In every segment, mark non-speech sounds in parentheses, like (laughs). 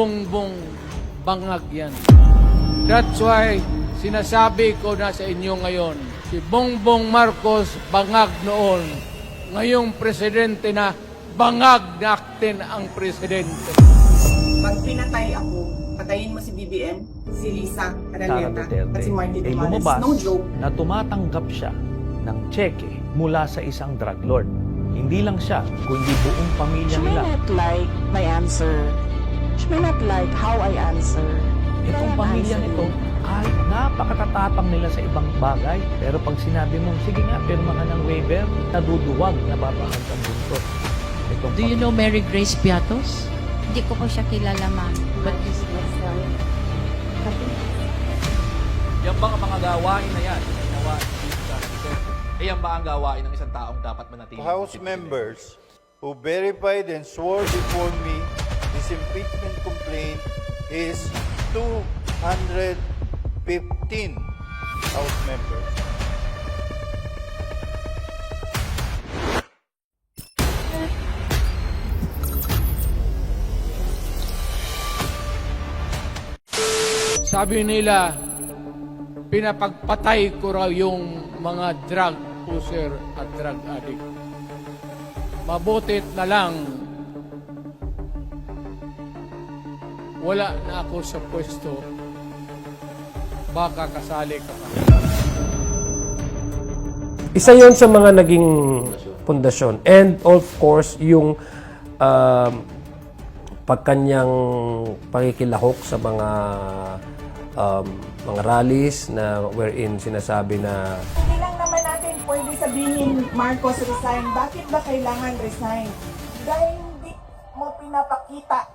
bongbong bangag yan. That's why sinasabi ko na sa inyo ngayon, si Bongbong Marcos bangag noon. Ngayong presidente na, bangag natin ang presidente. Pag pinatay ako, patayin mo si BBM, si Lisa Araneta, at si Martin ay lumabas No joke. na tumatanggap siya ng cheque mula sa isang drug lord. Hindi lang siya, kundi buong pamilya She may nila. not like my answer. She may not like how I answer. Itong am pamilya nito, kahit napakatatapang nila sa ibang bagay, pero pag sinabi mong, sige nga, pirma ka ng waiver, naduduwag, nababahag ang buntot. Itong Do you know Mary Grace Piatos? Hindi ko po siya kilala, ma'am. But Yan ba ang mga gawain na yan? Gawain ni Sara Duterte? Eh, yan ba ang gawain ng isang taong dapat manatili? House members who verified and swore before me this impeachment complaint is 215 House members. Sabi nila, pinapagpatay ko raw yung mga drug user at drug addict. Mabutit na lang, wala na ako sa pwesto, baka kasali ka pa. Isa yon sa mga naging pundasyon. And of course, yung um, pagkanyang pakikilahok sa mga um, mga rallies na wherein sinasabi na Hindi lang naman natin pwede sabihin, Marcos resign. Bakit ba kailangan resign? Dahil hindi mo pinapakita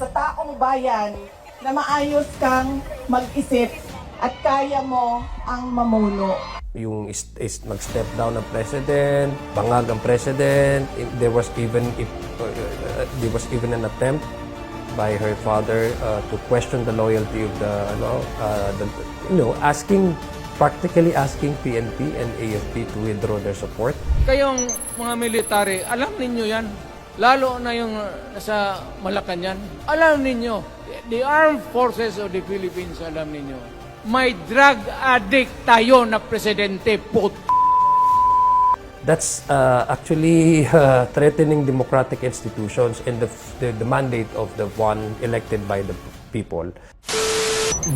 sa taong bayan na maayos kang mag-isip at kaya mo ang mamuno. yung is, is mag-step down ang president, bangag ang president. There was even if, uh, uh, there was even an attempt by her father uh, to question the loyalty of the ano uh, the, you know asking practically asking PNP and AFP to withdraw their support. Kayong mga military, alam ninyo yan. Lalo na yung nasa Malacanang. Alam ninyo, the armed forces of the Philippines, alam ninyo, may drug addict tayo na presidente, put. That's uh, actually (laughs) uh, threatening democratic institutions and the, the the mandate of the one elected by the people.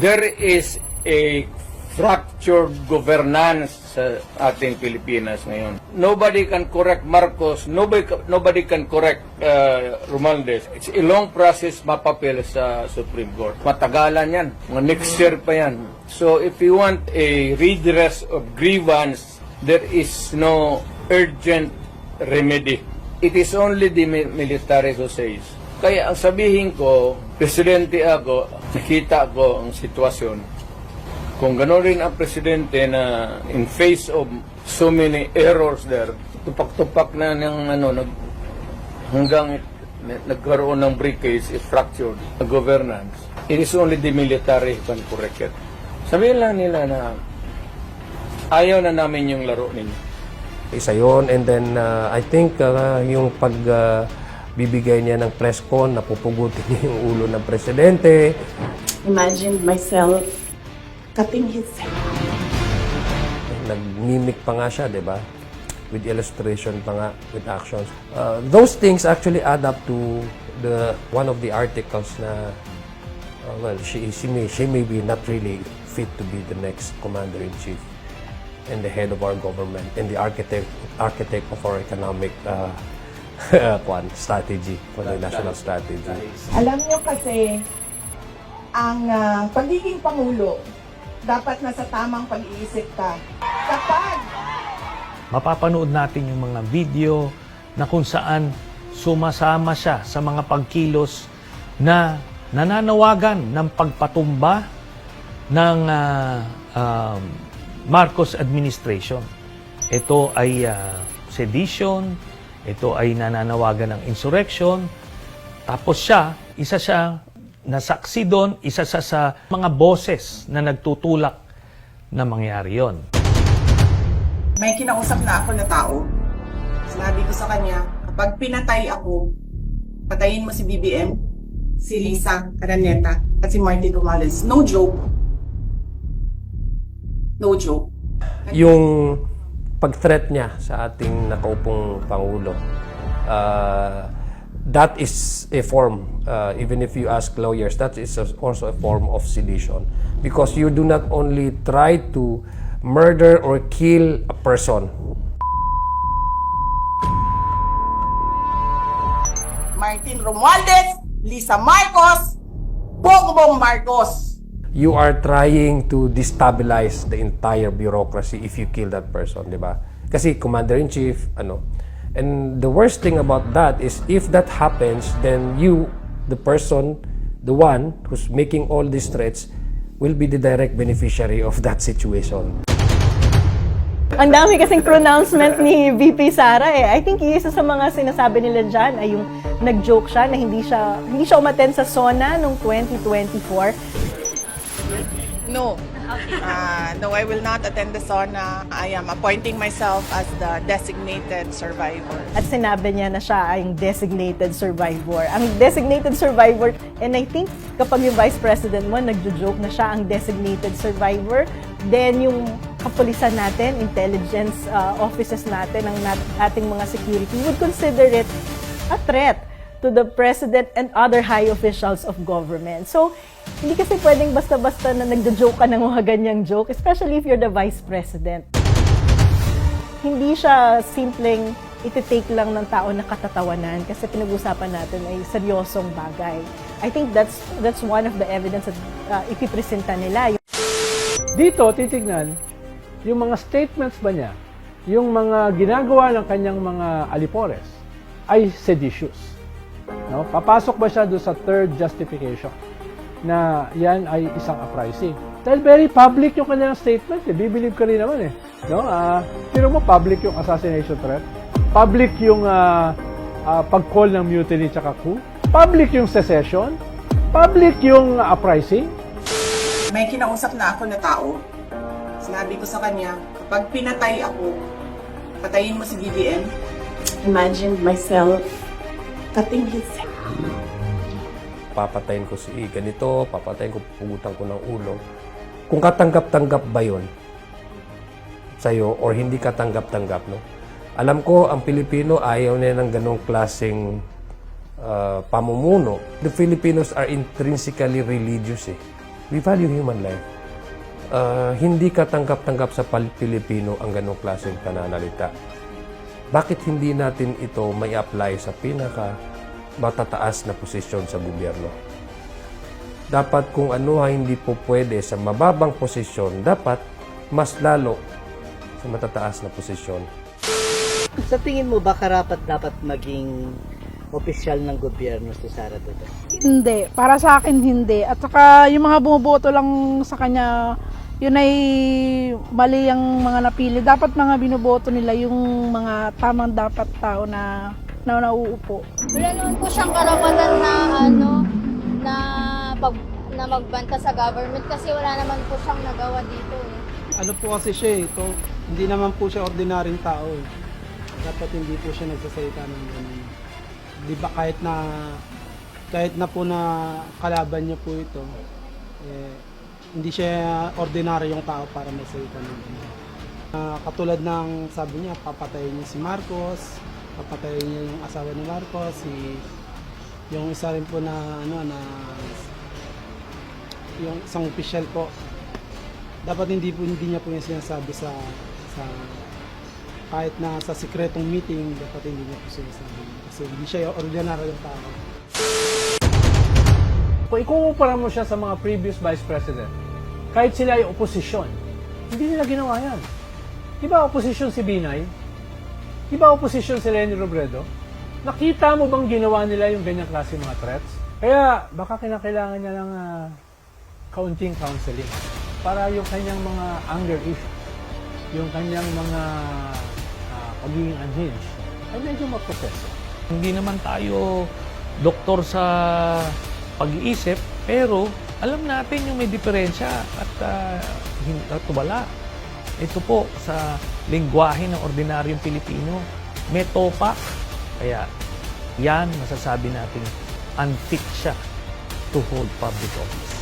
There is a fractured governance sa ating Pilipinas ngayon. Nobody can correct Marcos, nobody nobody can correct uh, Romualdez. It's a long process mapapil sa Supreme Court. Matagalan yan. Mga next year pa yan. So if you want a redress of grievance, there is no urgent remedy. It is only the mi- military who says. Kaya ang sabihin ko, presidente ako, nakita ko ang sitwasyon. Kung gano'n rin ang presidente na in face of so many errors there, tupak-tupak na ng ano, nag, hanggang it- na- nagkaroon ng fractured the governance. It is only the military who can correct it. Sabihin lang nila na ayaw na namin yung laro ninyo. Isa yon and then uh, I think uh, yung pag uh, bibigay niya ng press con, napupugutin niya (laughs) yung ulo ng presidente. Imagine myself cutting his head. Nag-mimic pa nga siya, di ba? With illustration pa nga, with actions. Uh, those things actually add up to the one of the articles na uh, well, she, she, may, she may be not really fit to be the next commander-in-chief and the head of our government and the architect architect of our economic uh, (laughs) kwan, strategy for the national strategy. Alam nyo kasi, ang ah, pagiging pangulo, dapat nasa tamang pag-iisip ka. Kapag Mapapanood natin yung mga video na kung saan sumasama siya sa mga pagkilos na nananawagan ng pagpatumba ng ah, um, Marcos administration. Ito ay ah, sedition, ito ay nananawagan ng insurrection, tapos siya, isa siya nasaksi doon, isa siya sa mga boses na nagtutulak na mangyari yon. may kinausap na ako na tao, sinabi ko sa kanya, kapag pinatay ako, patayin mo si BBM, si Lisa Araneta at si Martin Romales. No joke. No joke. yung pag-threat niya sa ating nakaupong Pangulo, uh, that is a form, uh, even if you ask lawyers, that is also a form of sedition. Because you do not only try to murder or kill a person, Martin Romualdez, Lisa Marcos, Bongbong Marcos. you are trying to destabilize the entire bureaucracy if you kill that person, di ba? Kasi commander-in-chief, ano. And the worst thing about that is if that happens, then you, the person, the one who's making all these threats, will be the direct beneficiary of that situation. Ang dami kasing pronouncement ni VP Sara eh. I think isa sa mga sinasabi nila dyan ay yung nag-joke siya na hindi siya hindi siya umaten sa SONA noong 2024. No. Uh, no, I will not attend the SONA. I am appointing myself as the designated survivor. At sinabi niya na siya ay designated survivor. Ang designated survivor, and I think kapag yung vice president mo nagjo-joke na siya ang designated survivor, then yung kapulisan natin, intelligence uh, offices natin, ang nat- ating mga security would consider it a threat to the president and other high officials of government. So, hindi kasi pwedeng basta-basta na nagjo-joke ka ng mga ganyang joke, especially if you're the vice president hindi siya simpleng iti-take lang ng tao na katatawanan kasi pinag-usapan natin ay seryosong bagay. I think that's that's one of the evidence that uh, ipipresenta nila. Dito, titignan, yung mga statements ba niya, yung mga ginagawa ng kanyang mga alipores, ay seditious. No? Papasok ba siya doon sa third justification na yan ay isang uprising? Dahil very public yung kanyang statement, eh. bibilib ka rin naman eh. No? Ah, tiro mo, public yung assassination threat, public yung ah, ah, pag-call ng mutiny tsaka coup, public yung secession, public yung uprising, May kinausap na ako na tao. Sinabi ko sa kanya, kapag pinatay ako, patayin mo si BBM. Imagine myself cutting his head. Papatayin ko si ganito, papatayin ko, pugutan ko ng ulo. Kung katanggap-tanggap ba yun sa'yo or hindi katanggap-tanggap, no? Alam ko, ang Pilipino ayaw na ng ganong klaseng uh, pamumuno. The Filipinos are intrinsically religious, eh. We value human life. Uh, hindi katanggap-tanggap sa Pilipino ang ganong klaseng pananalita. Bakit hindi natin ito may apply sa pinaka matataas na posisyon sa gobyerno? Dapat kung ano ay hindi po pwede sa mababang posisyon, dapat mas lalo sa matataas na posisyon. Sa tingin mo ba karapat dapat maging opisyal ng gobyerno si Sara Duterte? Hindi. Para sa akin, hindi. At saka yung mga bumuboto lang sa kanya, yun ay mali ang mga napili. Dapat mga binuboto nila yung mga tamang dapat tao na na nauupo. Wala naman po siyang karapatan na ano na pag na magbanta sa government kasi wala naman po siyang nagawa dito eh. Ano po kasi siya eh, ito, hindi naman po siya ordinaryong tao eh. Dapat hindi po siya nagsasalita ng ganun. Di ba kahit na kahit na po na kalaban niya po ito, eh, hindi siya ordinaryong tao para magsalita ng ganun. Ah, katulad ng sabi niya, papatayin niya si Marcos, papatayin niya yung asawa ni Marcos, si yung isa rin po na ano na yung isang official po dapat hindi po hindi niya po yung sinasabi sa sa kahit na sa sikretong meeting dapat hindi niya po sinasabi kasi hindi siya ordinaryong tao Kung ikukumpara mo siya sa mga previous vice president, kahit sila ay oposisyon, hindi nila ginawa yan. Di ba oposisyon si Binay? Di ba oposisyon si Lenny Robredo? Nakita mo bang ginawa nila yung ganyang klase mga threats? Kaya baka kinakailangan niya ng ah, kaunting counseling para yung kanyang mga anger issues, yung kanyang mga ah, pagiging unhinged, ay medyo maproseso. Hindi naman tayo doktor sa pag-iisip, pero alam natin yung may diferensya at uh, at wala. Ito po sa lingwahe ng ordinaryong Pilipino, may topak. Kaya yan, masasabi natin, unfit siya to hold public office.